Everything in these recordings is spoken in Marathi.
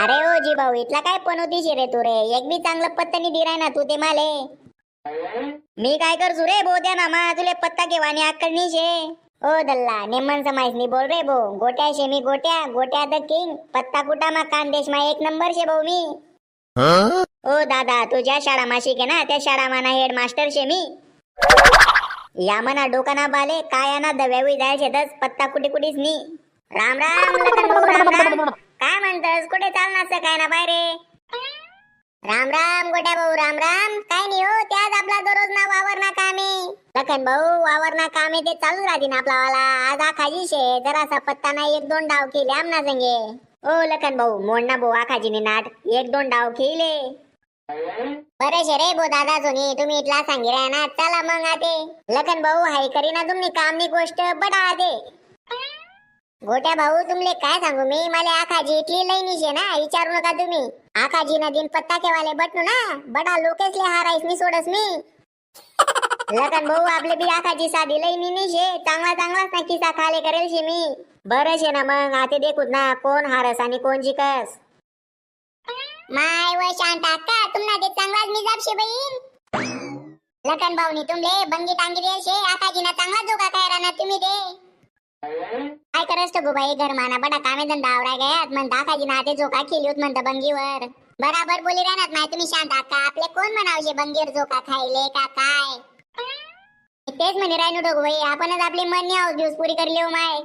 अरे ओ जी भाऊ इथला काय पनोतीस रे तू रे? एक बी चांगलं पत्ता नाही दिराय ना तू ते माले. मी काय करसू रे बो द्या ना मा तुले पत्ता केव्हा अक्कल शे. ओ दल्ला नेमन समाज नी बोल रे भो गोट्या शे मी गोट्या गोट्या द किंग. पत्ता कुटा मा कांदेश मा एक नंबर शे भाऊ मी. ओ दादा तू ज्या शाळा मा शिके ना त्या शाळा माना हेड मास्टर शे मी. या मना डोकाना बाले कायाना दव्यावी जायचे दस पत्ता कुठे कुठेच नी. राम राम लखन भाऊ राम राम. काय म्हणतस? कुठे चालणार काय ना बाय रे? राम राम गोट्या भाऊ राम राम. काय नाही हो त्याच आपला दररोज ना वावर ना कामे लखन भाऊ वावर ना कामे ते चालू राहते ना आपला वाला आज आखाजी शे जरासा पत्ता ना एक दोन डाव केले आमना संगे. ओ लखन भाऊ मोड ना भाऊ आखाजीने नाट. एक दोन डाव केले. बरे शे रे भो दादा सोनी तुम्ही इथला सांगितलं ना चला मग आते. लखन भाऊ हाय करीना तुम्ही कामनी गोष्ट बडा आते. गोट्या भाऊ तुमले काय सांगू? मी मला आखाजी इटली लई निशे ना विचारू नका तुम्ही. आखाजी ना दिन पत्ता केवाले बटू ना बडा लोकेसले हारायस मी सोडस मी. लखन भाऊ आपले बी आखाजी साधी लई मी निशे चांगला चांगलाच ना किसा खाले करेल शे मी. बरं शे ना मग आते देखूत ना कोण हारस आणि कोण जिकस. माय व शांत का तुमना ते चांगलाच मिजाब शे बहीण. लखन भाऊनी तुमले बंगी टांगी दे शे आखाजी ना चांगला जोगा काय राहणार तुम्ही दे. काय करस तो बाई घर माना. बडा कामे धंदा आवरा गयात मन आखाजी ना ते जोका केली होत म्हणता बंगीवर बराबर बोली राहणार माय तुम्ही शांत आका. आपले कोण म्हणावशे बंगीवर जोका खायले का काय? तेच म्हणे रायनो डोगबाई आपणच आपली मन हाऊस दिवस पुरी करली हो माय.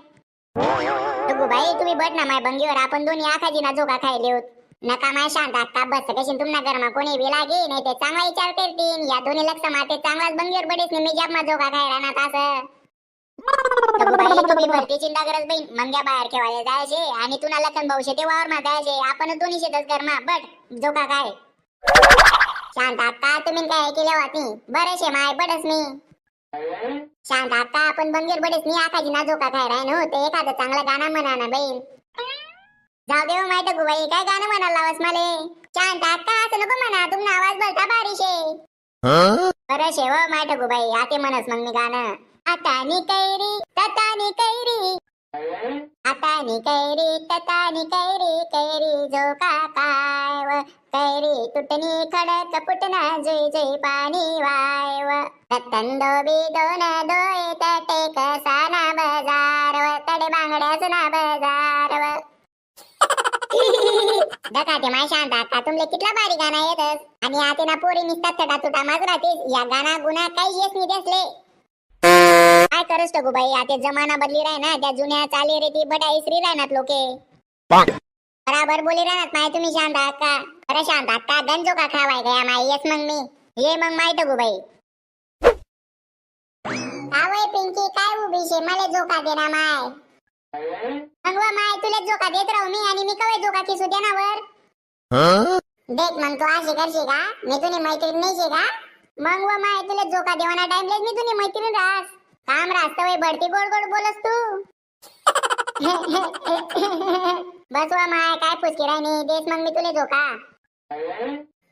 डोगूबाई तुम्ही बट ना माय बंगीवर. आपण दोन्ही आखाजी ना जोका खायले होत. नका माय शांत अक्का बस कशी तुमना घरमा कोणी बी लागे नाही ते चांगला विचार करतील या दोन्ही लक्ष माते चांगलाच बंगीवर बडेच नाही मी जाप मा जोका खाय राहणार असं. डोगूबाई तुम्ही भरती चिंता करत बाई मंग्या बाहेर ठेवायला जायचे आणि तुला लखन भाऊ शेते वावर मा जायचे आपण दोन्ही शेतच घरमा बट जोका काय. शांत अक्का तुम्ही काय केले होती बरे शे माय बडच मी. शांत आता आपण बंगीर बडेच मी आखाजी ना जोका काय राय नो ते एखादं चांगलं गाणं म्हणा ना बहीण. जाऊ देव माहीत गुबाई काय गाणं म्हणायला लावस मले? शांत आता असं नको म्हणा तुमना आवाज बोलता बारीशे. बरं शेव माहीत गुबाई आते म्हणस मग मी गाणं. आता नि कैरी तता नि कैरी. आता नि कैरी तता नि कैरी कैरी जोका काय कैरी तुटणी खडक पुटना जुई जुई पाणी वायव. रतन दोबी दोन दोय तटे कसाना बजार तडे बांगड्याच ना बजार व दकाते माय शांत आता तुमले कितला भारी गाणं येतस आणि आते ना पोरी निसतात तडा तुटा माजरातीस या गाणा गुणा काही येत नाही दिसले काय करस तो बाई? आता जमाना बदली राय ना त्या जुन्या चाली रीती इसरी राहणार लोके. बराबर बोली राहणार माय तुम्ही शांत आहात का खरं शांत आहात का गंजो का खावाय गया माय? येस मग मी. ये मग गो बाई. आवय पिंकी काय उभी शे? मला जोका दे ना माय. मग माय तुला जोका देत राहू मी आणि मी कवय जोका किसू देनावर? देख मग तू अशी करशी का? मी तुझी मैत्रीण नाही का? मग व माय तुला जोका देवाना टाइमलेच मी तुझी मैत्रीण राहस. काम रास्त वय बडती गोड गोड बोलस तू. बस वा माय काय पुसकी राहिनी देस मग मी तुले झोका.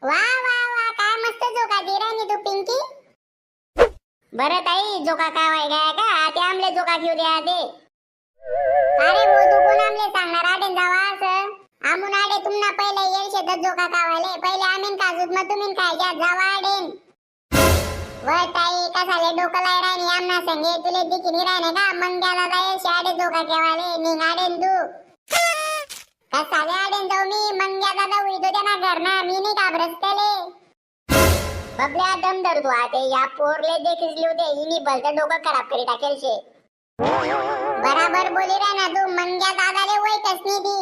वा वा वा काय मस्त झोका दे राहिनी तू पिंकी. बरं ताई झोका काय वाय गाय का? ते आमले झोका घेऊ द्या दे. अरे वो तू कोण आमले सांगणार? आडे जावा असं. आमून आडे तुम्हाला पहिले येईल शेतात झोका कावाले पहिले आम्ही काजूत मग तुम्ही काय? घ्या जावा वय ताई कसाले डोकं राहिनी आमना संगे. तुले का? मंग्याला शाडे जोका केवाले निघाडेन तू. कसाले आडेन जाऊ मी? मंग्या दादा त्यांना घरना. मी नाही बबल्या दम धर तू आते. या पोरले हिनी डोकं खराब करी टाकेल शे. बराबर बोली रे ना तू. मंग्या दादाले वय कसनी दी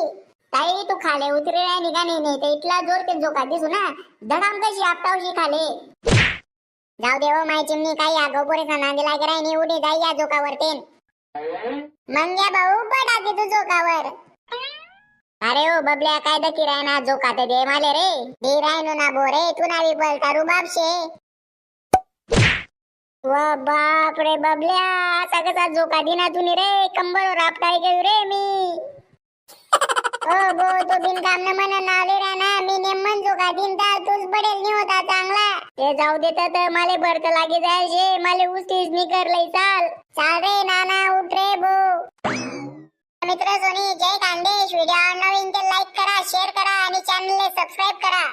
ताई तू खाले उतरे राय निघा नाही? नाही ते इथला जोर ते जोका दिसू ना. धडाम कशी आपटावशी खाले? जाऊ दे हो माय चिमणी काही या पुरेसा नांदी लागे राहिनी उडी जाई या जोकावर तेन. मंग्या भाऊ पडा हो, की तू जोकावर अरे ओ बबल्या काय दकी राय ना जोका ते दे माले रे. दे राय ना बो रे तू ना भी बोलता रुबाब बापशे. वा बाप रे बबल्या असा कसा जोका दिना तुनी रे कंबर रापटाई गेलो रे मी. ओ बो तो बिनकाम न मन नाले रे ना मी नेमन जोका दिन ता तूच बडेल नि जाऊ दे तर माले भरत लागे जाय शे. माले उस्तीस नि करलय चाल. चाल रे नाना उठ रे बो. मित्र सोनी जय खानदेश व्हिडिओ नवीन तर लाईक करा शेअर करा आणि चॅनलला सबस्क्राईब करा.